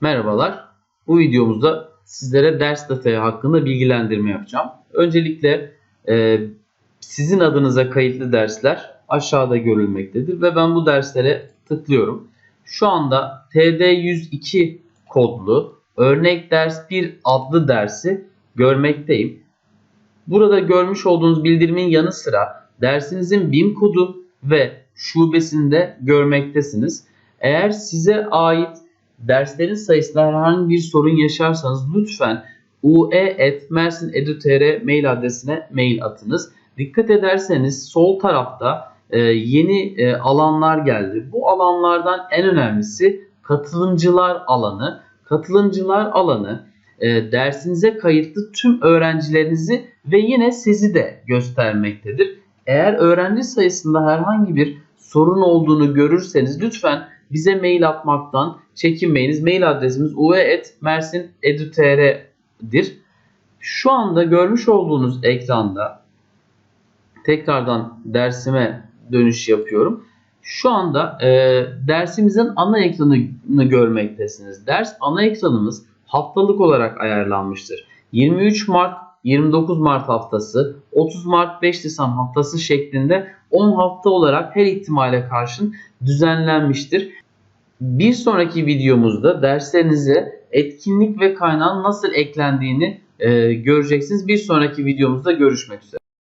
Merhabalar. Bu videomuzda sizlere ders detayı hakkında bilgilendirme yapacağım. Öncelikle e, sizin adınıza kayıtlı dersler aşağıda görülmektedir ve ben bu derslere tıklıyorum. Şu anda TD102 kodlu örnek ders 1 adlı dersi görmekteyim. Burada görmüş olduğunuz bildirimin yanı sıra dersinizin BİM kodu ve şubesinde görmektesiniz. Eğer size ait derslerin sayısında herhangi bir sorun yaşarsanız lütfen ue.mersin.edu.tr mail adresine mail atınız. Dikkat ederseniz sol tarafta e, yeni e, alanlar geldi. Bu alanlardan en önemlisi katılımcılar alanı. Katılımcılar alanı e, dersinize kayıtlı tüm öğrencilerinizi ve yine sizi de göstermektedir. Eğer öğrenci sayısında herhangi bir sorun olduğunu görürseniz lütfen bize mail atmaktan çekinmeyiniz. Mail adresimiz ue.mersin.edu.tr'dir. Şu anda görmüş olduğunuz ekranda tekrardan dersime dönüş yapıyorum. Şu anda e, dersimizin ana ekranını görmektesiniz. Ders ana ekranımız haftalık olarak ayarlanmıştır. 23 Mart 29 Mart haftası, 30 Mart 5 Nisan haftası şeklinde 10 hafta olarak her ihtimale karşın düzenlenmiştir. Bir sonraki videomuzda derslerinize etkinlik ve kaynağın nasıl eklendiğini e, göreceksiniz. Bir sonraki videomuzda görüşmek üzere.